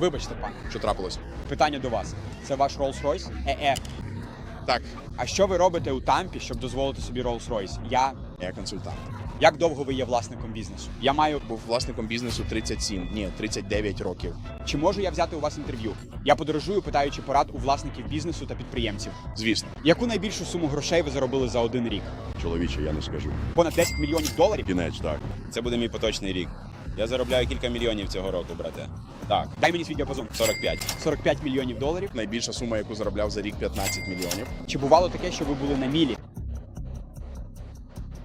Вибачте, пане. Що трапилось? Питання до вас. Це ваш Rolls-Royce? Е-е. Так, А що ви робите у Тампі, щоб дозволити собі Rolls-Royce? Я. я консультант. Як довго ви є власником бізнесу? Я маю. Був власником бізнесу 37, ні, 39 років. Чи можу я взяти у вас інтерв'ю? Я подорожую, питаючи порад у власників бізнесу та підприємців. Звісно, Яку найбільшу суму грошей ви заробили за один рік? Чоловіче, я не скажу. Понад 10 мільйонів доларів? Кінець, так. Це буде мій поточний рік. Я заробляю кілька мільйонів цього року, брате. Так, Дай мені свій діапазон. 45. 45 мільйонів доларів. найбільша сума, яку заробляв за рік 15 мільйонів. Чи бувало таке, що ви були на мілі?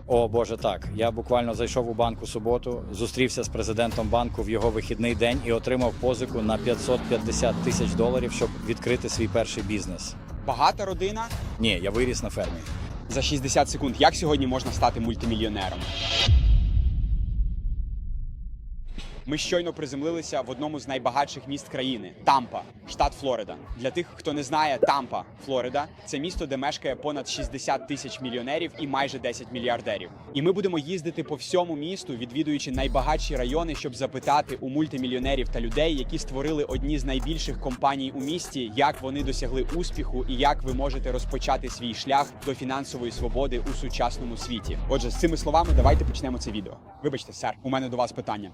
О Боже, так. Я буквально зайшов у банк у суботу, зустрівся з президентом банку в його вихідний день і отримав позику на 550 тисяч доларів, щоб відкрити свій перший бізнес. Багата родина Ні, я виріс на фермі. за 60 секунд. Як сьогодні можна стати мультимільйонером? Ми щойно приземлилися в одному з найбагатших міст країни Тампа, штат Флорида. Для тих, хто не знає, Тампа, Флорида це місто, де мешкає понад 60 тисяч мільйонерів і майже 10 мільярдерів. І ми будемо їздити по всьому місту, відвідуючи найбагатші райони, щоб запитати у мультимільйонерів та людей, які створили одні з найбільших компаній у місті, як вони досягли успіху і як ви можете розпочати свій шлях до фінансової свободи у сучасному світі. Отже, з цими словами давайте почнемо це відео. Вибачте, сер, у мене до вас питання.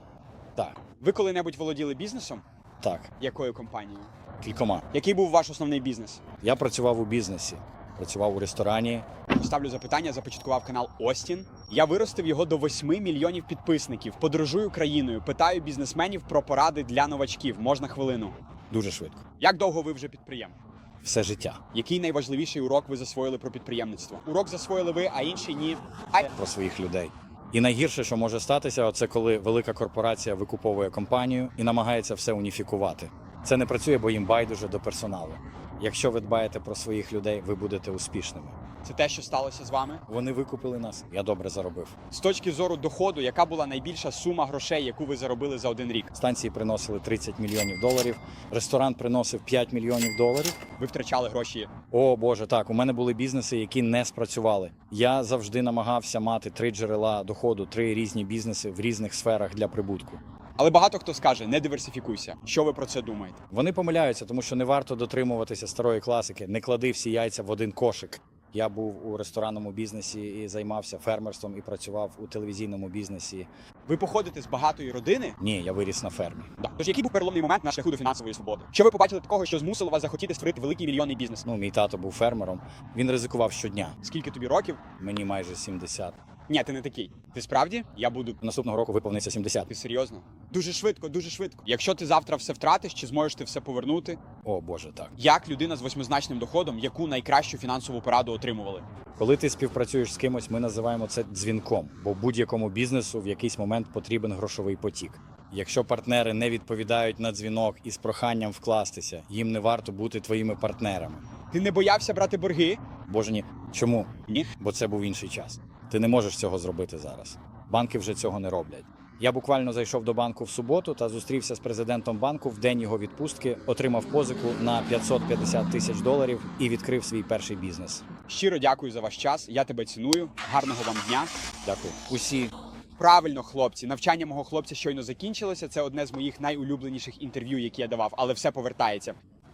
Так, Ви коли-небудь володіли бізнесом? так, Якою компанією? кількома. Який був ваш основний бізнес? Я працював у бізнесі, працював у ресторані. Поставлю запитання, започаткував канал Остін. Я виростив його до 8 мільйонів підписників. Подорожую країною, питаю бізнесменів про поради для новачків. Можна хвилину. Дуже швидко. Як довго ви вже підприємник? Все життя Який найважливіший урок ви засвоїли про підприємництво? Урок засвоїли ви, а інший ні. Ай, про своїх людей. І найгірше, що може статися, це коли велика корпорація викуповує компанію і намагається все уніфікувати. Це не працює, бо їм байдуже до персоналу. Якщо ви дбаєте про своїх людей, ви будете успішними. Це те, що сталося з вами. Вони викупили нас. Я добре заробив. З точки зору доходу, яка була найбільша сума грошей, яку ви заробили за один рік? Станції приносили 30 мільйонів доларів. Ресторан приносив 5 мільйонів доларів. Ви втрачали гроші. О Боже, так у мене були бізнеси, які не спрацювали. Я завжди намагався мати три джерела доходу, три різні бізнеси в різних сферах для прибутку. Але багато хто скаже: не диверсифікуйся. Що ви про це думаєте? Вони помиляються, тому що не варто дотримуватися старої класики. Не клади всі яйця в один кошик. Я був у ресторанному бізнесі і займався фермерством і працював у телевізійному бізнесі. Ви походите з багатої родини? Ні, я виріс на фермі. Так. Тож який був переломний момент на шляху до фінансової свободи? Що ви побачили такого, що змусило вас захотіти створити великий мільйонний бізнес? Ну, мій тато був фермером. Він ризикував щодня. Скільки тобі років? Мені майже 70. Ні, ти не такий. Ти справді? Я буду. Наступного року виповниться 70. Ти серйозно? Дуже швидко, дуже швидко. Якщо ти завтра все втратиш, чи зможеш ти все повернути? О Боже, так. Як людина з восьмизначним доходом, яку найкращу фінансову пораду отримували? Коли ти співпрацюєш з кимось, ми називаємо це дзвінком, бо будь-якому бізнесу в якийсь момент потрібен грошовий потік. Якщо партнери не відповідають на дзвінок із проханням вкластися, їм не варто бути твоїми партнерами. Ти не боявся брати борги? Боже ні, чому? Ні. Бо це був інший час. Ти не можеш цього зробити зараз. Банки вже цього не роблять. Я буквально зайшов до банку в суботу та зустрівся з президентом банку в день його відпустки, отримав позику на 550 тисяч доларів і відкрив свій перший бізнес. Щиро дякую за ваш час. Я тебе ціную. Гарного вам дня. Дякую. Усі Правильно, хлопці, навчання мого хлопця щойно закінчилося. Це одне з моїх найулюбленіших інтерв'ю, які я давав, але все повертається.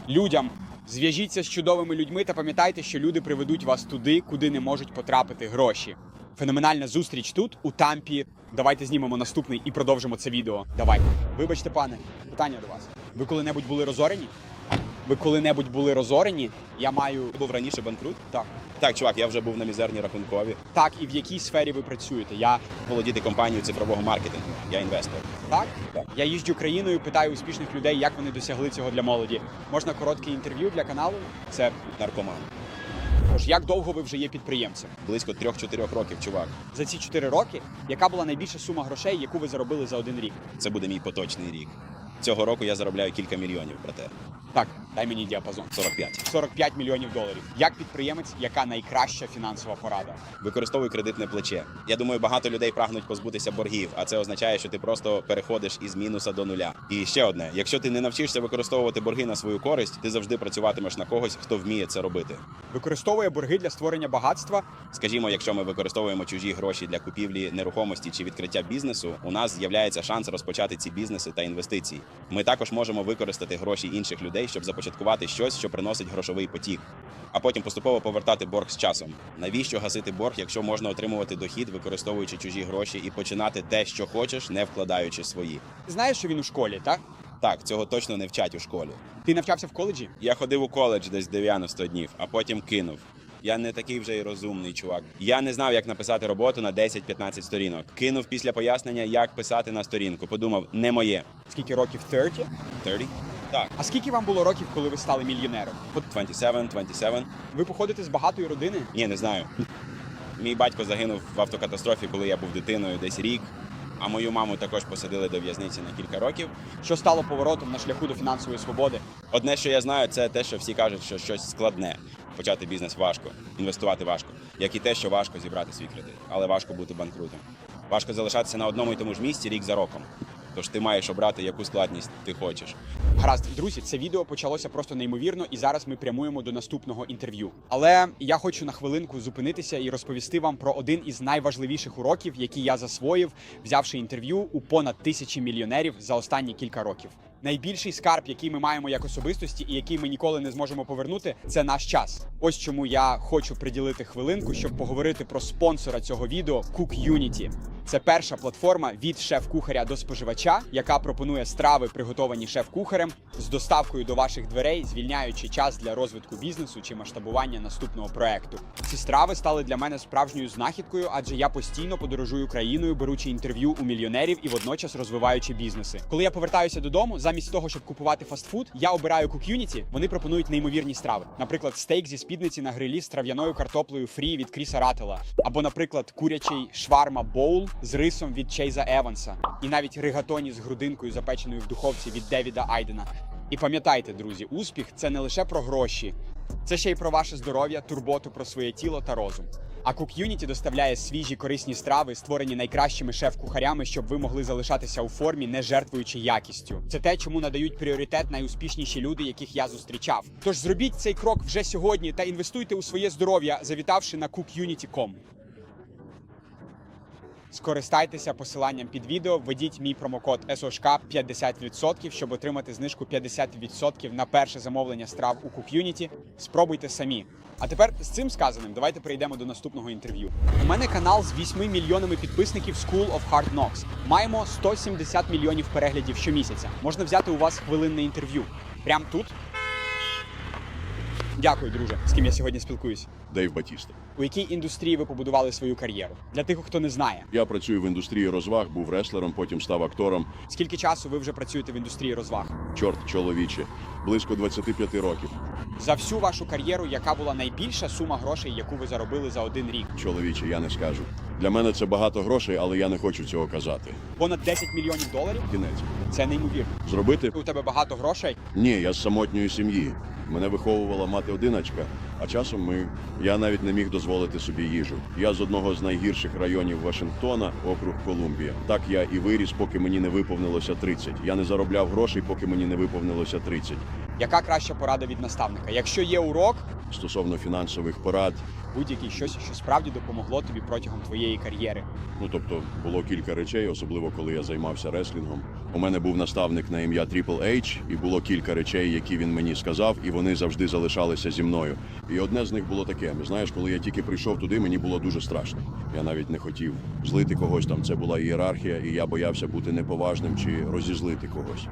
Людям зв'яжіться з чудовими людьми та пам'ятайте, що люди приведуть вас туди, куди не можуть потрапити гроші. Феноменальна зустріч тут, у Тампі. Давайте знімемо наступний і продовжимо це відео. Давайте. Вибачте, пане, питання до вас. Ви коли-небудь були розорені? Ви коли-небудь були розорені? Я маю Ти був раніше банкрут? так. Так, чувак, я вже був на мізерній рахункові. Так, і в якій сфері ви працюєте? Я Володіти компанією цифрового маркетингу. Я інвестор. Так? Так. Я їжджу країною, питаю успішних людей, як вони досягли цього для молоді. Можна коротке інтерв'ю для каналу? Це Наркоман. Тож, як довго ви вже є підприємцем? Близько 3-4 років, чувак. За ці 4 роки, яка була найбільша сума грошей, яку ви заробили за один рік? Це буде мій поточний рік. Цього року я заробляю кілька мільйонів, брате. Так, дай мені діапазон. 45. 45 мільйонів доларів. Як підприємець, яка найкраща фінансова порада? Використовуй кредитне плече. Я думаю, багато людей прагнуть позбутися боргів, а це означає, що ти просто переходиш із мінуса до нуля. І ще одне: якщо ти не навчишся використовувати борги на свою користь, ти завжди працюватимеш на когось, хто вміє це робити. Використовує борги для створення багатства. Скажімо, якщо ми використовуємо чужі гроші для купівлі нерухомості чи відкриття бізнесу, у нас з'являється шанс розпочати ці бізнеси та інвестиції. Ми також можемо використати гроші інших людей, щоб започаткувати щось, що приносить грошовий потік, а потім поступово повертати борг з часом. Навіщо гасити борг, якщо можна отримувати дохід, використовуючи чужі гроші, і починати те, що хочеш, не вкладаючи свої? Знаєш, що він у школі, так? Так, цього точно не вчать у школі. Ти навчався в коледжі? Я ходив у коледж десь 90 днів, а потім кинув. Я не такий вже й розумний чувак. Я не знав, як написати роботу на 10-15 сторінок. Кинув після пояснення, як писати на сторінку. Подумав, не моє. Скільки років 30? 30? Так. А скільки вам було років, коли ви стали мільйонером? От 27, 27. Ви походите з багатої родини? Ні, не знаю. Мій батько загинув в автокатастрофі, коли я був дитиною, десь рік. А мою маму також посадили до в'язниці на кілька років. Що стало поворотом на шляху до фінансової свободи? Одне, що я знаю, це те, що всі кажуть, що щось складне. Почати бізнес важко, інвестувати важко, як і те, що важко зібрати свій кредит, але важко бути банкрутом. Важко залишатися на одному і тому ж місці рік за роком. Тож ти маєш обрати, яку складність ти хочеш. Гаразд, друзі, це відео почалося просто неймовірно, і зараз ми прямуємо до наступного інтерв'ю. Але я хочу на хвилинку зупинитися і розповісти вам про один із найважливіших уроків, які я засвоїв, взявши інтерв'ю у понад тисячі мільйонерів за останні кілька років. Найбільший скарб, який ми маємо як особистості, і який ми ніколи не зможемо повернути, це наш час. Ось чому я хочу приділити хвилинку, щоб поговорити про спонсора цього відео Cook Unity. Це перша платформа від шеф-кухаря до споживача, яка пропонує страви, приготовані шеф-кухарем, з доставкою до ваших дверей, звільняючи час для розвитку бізнесу чи масштабування наступного проекту. Ці страви стали для мене справжньою знахідкою, адже я постійно подорожую країною, беручи інтерв'ю у мільйонерів і водночас розвиваючи бізнеси. Коли я повертаюся додому, замість того, щоб купувати фастфуд, я обираю Unity, Вони пропонують неймовірні страви. Наприклад, стейк зі спідниці на грилі з трав'яною картоплею фрі від Кріса Раттела, або, наприклад, курячий шварма боул з рисом від Чейза Еванса, і навіть ригатоні з грудинкою, запеченою в духовці від Девіда Айдена. І пам'ятайте, друзі, успіх це не лише про гроші, це ще й про ваше здоров'я, турботу про своє тіло та розум. А Cook Unity доставляє свіжі корисні страви, створені найкращими шеф-кухарями, щоб ви могли залишатися у формі, не жертвуючи якістю. Це те, чому надають пріоритет найуспішніші люди, яких я зустрічав. Тож зробіть цей крок вже сьогодні та інвестуйте у своє здоров'я, завітавши на cookunity.com. Скористайтеся посиланням під відео, введіть мій промокод СОШК 50%, щоб отримати знижку 50% на перше замовлення страв у Cook-Unity. Спробуйте самі. А тепер з цим сказаним, давайте перейдемо до наступного інтерв'ю. У мене канал з 8 мільйонами підписників School of Hard Knocks. Маємо 170 мільйонів переглядів щомісяця. Можна взяти у вас хвилинне інтерв'ю. Прямо тут. Дякую, друже, з ким я сьогодні спілкуюсь. Дейв Батіста. У якій індустрії ви побудували свою кар'єру? Для тих, хто не знає. Я працюю в індустрії розваг, був реслером, потім став актором. Скільки часу ви вже працюєте в індустрії розваг? Чорт чоловіче, близько 25 років. За всю вашу кар'єру, яка була найбільша сума грошей, яку ви заробили за один рік? Чоловіче, я не скажу. Для мене це багато грошей, але я не хочу цього казати. Понад 10 мільйонів доларів? Кінець. Це неймовірно. Зробити? У тебе багато грошей. Ні, я з самотньої сім'ї. Мене виховувала мати одиначка, а часом ми. Я навіть не міг дозволити собі їжу. Я з одного з найгірших районів Вашингтона, округ Колумбія. Так я і виріс, поки мені не виповнилося 30. Я не заробляв грошей, поки мені не виповнилося 30. Яка краща порада від наставника? Якщо є урок, Стосовно фінансових порад, будь-який щось, що справді допомогло тобі протягом твоєї кар'єри. Ну тобто було кілька речей, особливо коли я займався реслінгом. У мене був наставник на ім'я Triple H, і було кілька речей, які він мені сказав, і вони завжди залишалися зі мною. І одне з них було таке: знаєш, коли я тільки прийшов туди, мені було дуже страшно. Я навіть не хотів злити когось там. Це була ієрархія, і я боявся бути неповажним чи розізлити когось.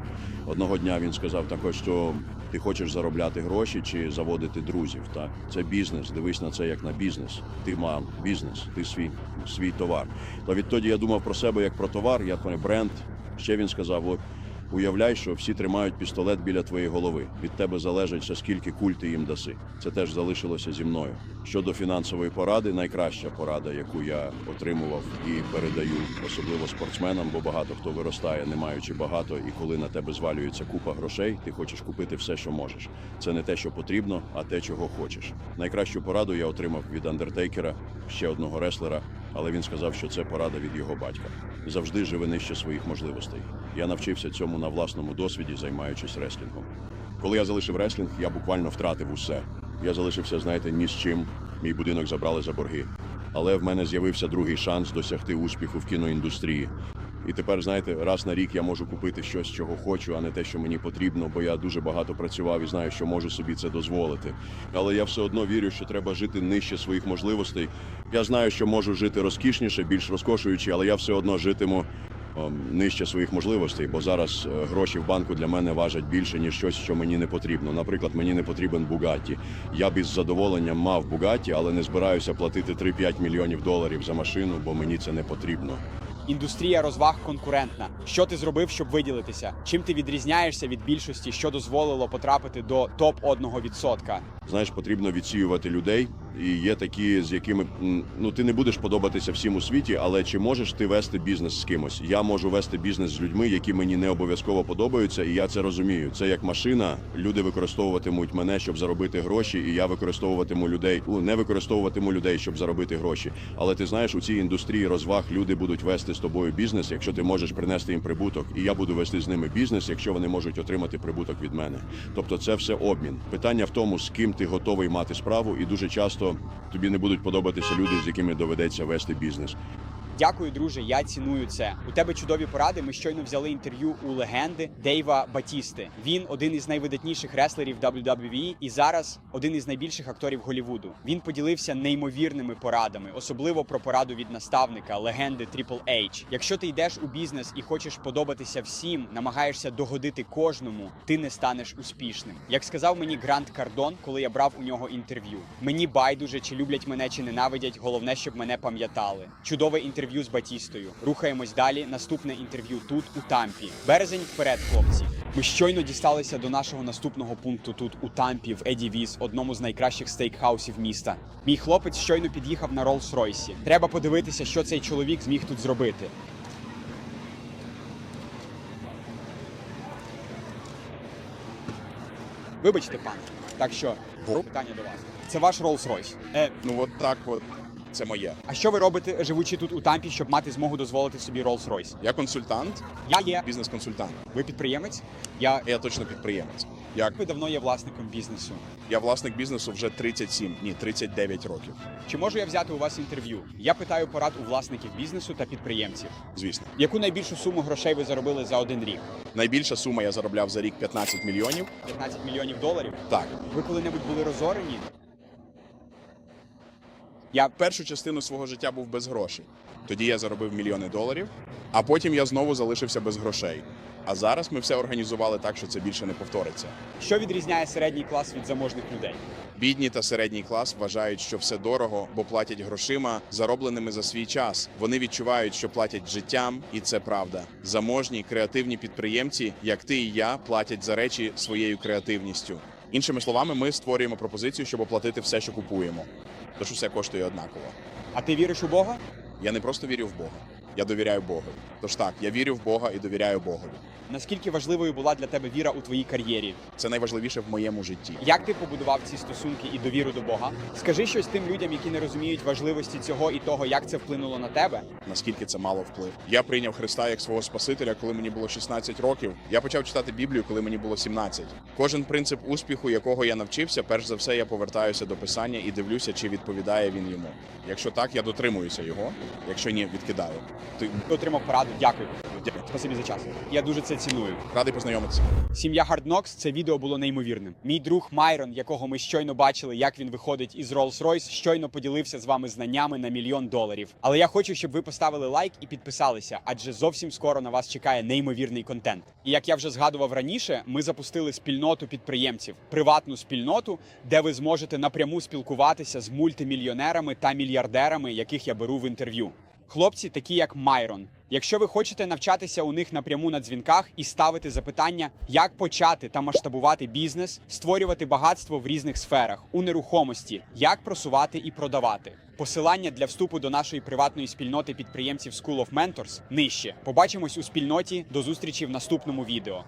Одного дня він сказав також, що ти хочеш заробляти гроші чи заводити друзів. Та це бізнес. Дивись на це як на бізнес. Ти мав бізнес, ти свій свій товар. То відтоді я думав про себе як про товар, як про бренд. Ще він сказав: Уявляй, що всі тримають пістолет біля твоєї голови. Від тебе залежить, скільки куль ти їм даси. Це теж залишилося зі мною. Щодо фінансової поради, найкраща порада, яку я отримував і передаю, особливо спортсменам, бо багато хто виростає, не маючи багато, і коли на тебе звалюється купа грошей, ти хочеш купити все, що можеш. Це не те, що потрібно, а те, чого хочеш. Найкращу пораду я отримав від Андертейкера, ще одного реслера, але він сказав, що це порада від його батька. Завжди живи нижче своїх можливостей. Я навчився цьому на власному досвіді, займаючись реслінгом. Коли я залишив реслінг, я буквально втратив усе. Я залишився, знаєте, ні з чим. Мій будинок забрали за борги. Але в мене з'явився другий шанс досягти успіху в кіноіндустрії. І тепер, знаєте, раз на рік я можу купити щось, чого хочу, а не те, що мені потрібно, бо я дуже багато працював і знаю, що можу собі це дозволити. Але я все одно вірю, що треба жити нижче своїх можливостей. Я знаю, що можу жити розкішніше, більш розкошуючи, але я все одно житиму нижче своїх можливостей, бо зараз е, гроші в банку для мене важать більше, ніж щось, що мені не потрібно. Наприклад, мені не потрібен Бугатті. Я б із задоволенням мав Бугатті, але не збираюся платити 3-5 мільйонів доларів за машину, бо мені це не потрібно. Індустрія розваг конкурентна. Що ти зробив, щоб виділитися? Чим ти відрізняєшся від більшості, що дозволило потрапити до топ 1%? Знаєш, потрібно відсіювати людей. І є такі, з якими ну ти не будеш подобатися всім у світі, але чи можеш ти вести бізнес з кимось? Я можу вести бізнес з людьми, які мені не обов'язково подобаються, і я це розумію. Це як машина. Люди використовуватимуть мене, щоб заробити гроші, і я використовуватиму людей. Ну, не використовуватиму людей, щоб заробити гроші. Але ти знаєш, у цій індустрії розваг люди будуть вести з тобою бізнес, якщо ти можеш принести їм прибуток, і я буду вести з ними бізнес, якщо вони можуть отримати прибуток від мене. Тобто, це все обмін. Питання в тому, з ким ти готовий мати справу, і дуже часто тобі не будуть подобатися люди, з якими доведеться вести бізнес. Дякую, друже. Я ціную це. У тебе чудові поради. Ми щойно взяли інтерв'ю у легенди Дейва Батісти. Він один із найвидатніших реслерів WWE і зараз один із найбільших акторів Голівуду. Він поділився неймовірними порадами, особливо про пораду від наставника легенди Triple H. Якщо ти йдеш у бізнес і хочеш подобатися всім, намагаєшся догодити кожному, ти не станеш успішним. Як сказав мені Грант Кардон, коли я брав у нього інтерв'ю. Мені байдуже, чи люблять мене, чи ненавидять. Головне, щоб мене пам'ятали. Чудове інтерв'ю з Батістою. Рухаємось далі. Наступне інтерв'ю тут, у Тампі. Березень вперед, хлопці. Ми щойно дісталися до нашого наступного пункту тут у Тампі, в Еді Віз, одному з найкращих стейкхаусів міста. Мій хлопець щойно під'їхав на Роллс-Ройсі. Треба подивитися, що цей чоловік зміг тут зробити. Вибачте, пане. Так що, питання до вас. Це ваш Rolls-Royce. Е, Ну от так от це моє. а що ви робите, живучи тут у Тампі, щоб мати змогу дозволити собі Rolls-Royce? Я консультант, Я є. бізнес-консультант. Ви підприємець? Я Я точно підприємець. Як ви давно є власником бізнесу. я власник бізнесу вже 37, ні, 39 років. Чи можу я взяти у вас інтерв'ю? Я питаю порад у власників бізнесу та підприємців. Звісно, Яку найбільшу суму грошей ви заробили за один рік? найбільша сума я заробляв за рік 15 мільйонів. 15 мільйонів доларів. Так, Ви коли-небудь були розорені? Я першу частину свого життя був без грошей. Тоді я заробив мільйони доларів, а потім я знову залишився без грошей. А зараз ми все організували так, що це більше не повториться. що відрізняє середній клас від заможних людей? Бідні та середній клас вважають, що все дорого, бо платять грошима, заробленими за свій час. Вони відчувають, що платять життям, і це правда. Заможні креативні підприємці, як ти і я, платять за речі своєю креативністю. Іншими словами, ми створюємо пропозицію, щоб оплатити все, що купуємо. Тож усе коштує однаково. А ти віриш у Бога? Я не просто вірю в Бога, я довіряю Богу. Тож так, я вірю в Бога і довіряю Богові. Наскільки важливою була для тебе віра у твоїй кар'єрі? Це найважливіше в моєму житті. Як ти побудував ці стосунки і довіру до Бога? Скажи щось тим людям, які не розуміють важливості цього і того, як це вплинуло на тебе. наскільки це мало вплив. Я прийняв Христа як свого Спасителя, коли мені було 16 років. Я почав читати Біблію, коли мені було 17. Кожен принцип успіху, якого я навчився, перш за все я повертаюся до писання і дивлюся, чи відповідає він йому. Якщо так, я дотримуюся його. Якщо ні, відкидаю. Ти отримав пораду. Дякую. Дякую. Спасибі за час. Я дуже це ціную. радий познайомитися. Сім'я Hard Knocks, це відео було неймовірним. Мій друг Майрон, якого ми щойно бачили, як він виходить із Rolls-Royce, щойно поділився з вами знаннями на мільйон доларів. Але я хочу, щоб ви поставили лайк і підписалися, адже зовсім скоро на вас чекає неймовірний контент. І як я вже згадував раніше, ми запустили спільноту підприємців, приватну спільноту, де ви зможете напряму спілкуватися з мультимільйонерами та мільярдерами, яких я беру в інтерв'ю. Хлопці, такі як Майрон. Якщо ви хочете навчатися у них напряму на дзвінках і ставити запитання, як почати та масштабувати бізнес, створювати багатство в різних сферах, у нерухомості, як просувати і продавати. Посилання для вступу до нашої приватної спільноти підприємців School of Mentors нижче. Побачимось у спільноті. До зустрічі в наступному відео.